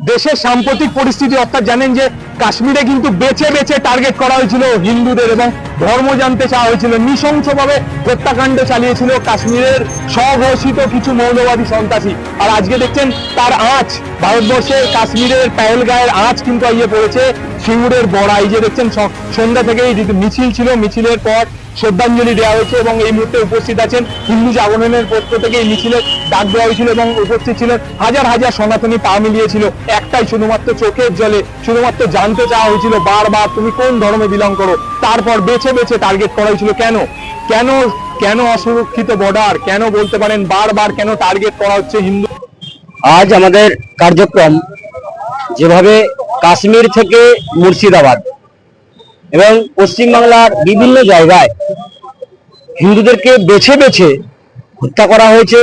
দেশের সাম্প্রতিক পরিস্থিতি অর্থাৎ জানেন যে কাশ্মীরে কিন্তু বেছে বেছে টার্গেট করা হয়েছিল হিন্দুদের এবং ধর্ম জানতে চাওয়া হয়েছিল। নৃশংসভাবে হত্যাকাণ্ড চালিয়েছিল কাশ্মীরের স্বঘোষিত কিছু মৌলবাদী সন্ত্রাসী। আর আজকে দেখছেন তার আঁচ ভারতবর্ষের কাশ্মীরের পেহেলগাঁয়ের আঁচ কিন্তু ইয়ে পড়েছে সিঙ্গুরের বড়া। এই যে দেখছেন সন্ধ্যা থেকেই মিছিল ছিল, মিছিলের পর শ্রদ্ধাঞ্জলি দেওয়া হয়েছে এবং এই মুহূর্তে উপস্থিত আছেন হিন্দু জাগরণের পক্ষ থেকে এই মিছিলের ডাক দেওয়া হয়েছিল এবং উপস্থিত ছিলেন হাজার হাজার সনাতনী পা মিলিয়েছিল। একটাই শুধুমাত্র চোখের জলে, শুধুমাত্র জানতে চাওয়া হয়েছিল বারবার তুমি কোন ধর্মে বিলং করো। তারপর বেছে বেছে টার্গেট করা হয়েছিল কেন? কেন কেন অসুরক্ষিত বর্ডার কেন বলতে পারেন বারবার কেন টার্গেট করা হচ্ছে হিন্দু? আজ আমাদের কার্যক্রম যেভাবে কাশ্মীর থেকে মুর্শিদাবাদ এবং পশ্চিমবাংলার বিভিন্ন জায়গায় হিন্দুদেরকে বেছে বেছে হত্যা করা হয়েছে,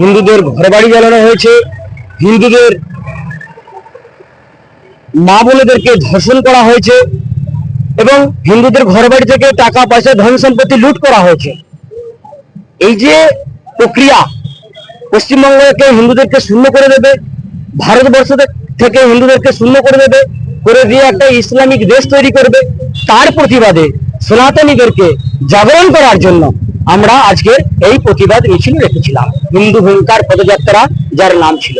হিন্দুদের ঘরবাড়ি জ্বালানো হয়েছে, হিন্দুদের মা বোনেদেরকে ধর্ষণ করা হয়েছে এবং হিন্দুদের ঘরবাড়ি থেকে টাকা, পয়সা, ধন সম্পত্তি লুট করা হয়েছে। এই যে প্রক্রিয়া পশ্চিমবঙ্গকে হিন্দুদেরকে শূন্য করে দেবে, ভারতবর্ষ থেকে হিন্দুদেরকে শূন্য করে দেবে, করে দিয়ে একটা ইসলামিক দেশ তৈরি করবে তার প্রতিবাদে সনাতনীদেরকে জাগরণ করার জন্য আমরা আজকে এই প্রতিবাদ মিছিল রেখেছিলাম। হিন্দু হুঙ্কার পদযাত্রা যার নাম ছিল।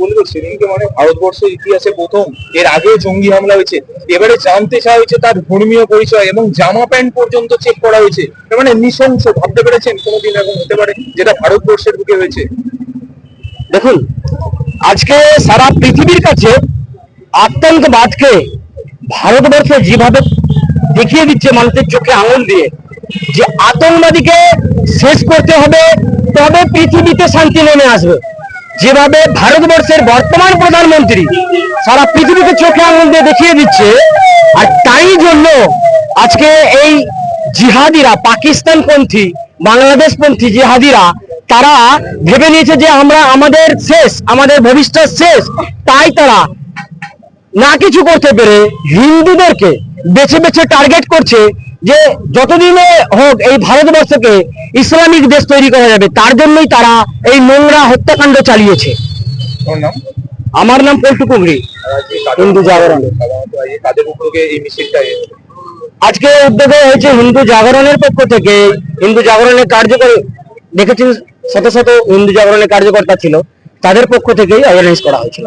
বলব সেদিনকে মানে ভারতবর্ষের ইতিহাসে প্রথম এর আগেও জঙ্গি হামলা হয়েছে। এবারে জানতে চাওয়া হয়েছে তার ধর্মীয় পরিচয় এবং জামা প্যান্ট পর্যন্ত চেক করা হয়েছে। মানে নৃশংস ভাবতে পেরেছেন? কোনোদিন এরকম হতে পারে যেটা ভারতবর্ষের বুকে হয়েছে। দেখুন আজকে সারা পৃথিবীর কাছে আতঙ্কবাদকে ভারতবর্ষ যেভাবে দেখিয়ে দিচ্ছে মানুষের চোখে আঙুল দিয়ে, যে আতঙ্কবাদীকে শেষ করতে হবে, তবে পৃথিবীতে শান্তি নেমে আসবে। যেভাবে ভারতবর্ষের বর্তমান প্রধানমন্ত্রী সারা পৃথিবীকে চোখে আঙুল দিয়ে দেখিয়ে দিচ্ছে, আর তাই জন্য আজকে এই জিহাদিরা, পাকিস্তানপন্থী, বাংলাদেশপন্থী জিহাদিরা, তারা ভেবে নিয়েছে যে আমরা আমাদের শেষ, আমাদের ভবিষ্যৎ শেষ, তাই তারা না কিছু করতে পেরে হিন্দুদেরকে বেছে বেছে টার্গেট করছে যে যতদিনে হোক এই ভারতবর্ষকে ইসলামিক দেশ তৈরি করা যাবে তার জন্যই তারা এই নোংরা হত্যাকাণ্ড চালিয়েছে। আমার নাম পল্টু কুমড়ি আর হিন্দু জাগরণ। আজকে উদ্যোগে হয়েছে হিন্দু জাগরণের পক্ষ থেকে হিন্দু জাগরণের কার্যকর দেখেছেন শত শত হিন্দু জাগরণের কার্যকর্তা ছিল তাদের পক্ষ থেকেই অর্গানাইজ করা হয়েছিল।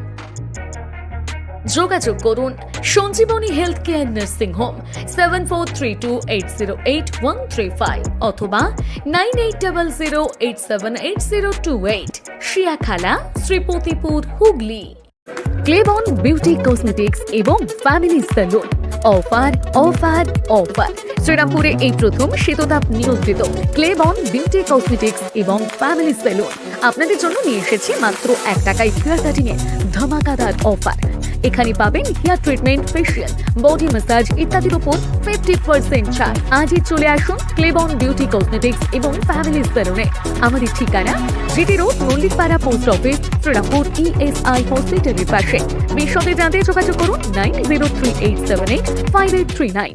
যোগাযোগ করুন Sanjeevani health care nursing home seven four three two eight zero eight one three five অথবা nine eight double zero eight seven eight zero two eight Shiakhala Sripatipur, Hooghly. ক্লেবন beauty cosmetics এবং family salon. Offer offer offer. শ্রীরামপুরে এই প্রথম শীততাপ নিয়ন্ত্রিত। ক্লেবন beauty cosmetics এবং family salon. আপনাদের জন্য নিয়ে এসেছি মাত্র এক টাকায় হেয়ার কাটিং এ ধামাকাদার অফার। এখানে পাবেন hair treatment facial body massage ইত্যাদির উপর ফিফটি পার্সেন্ট ছাড়। আজই চলে আসুন ক্লেবন বিউটি কসমেটিক্স এবং ফ্যামিলি সেলুনে আমাদের ঠিকানা GT road, Mallikpara post office Serampore ESI হসপিটালের পাশে। বিশদে জানতে যোগাযোগ করুন nine zero three eight seven eight five eight three nine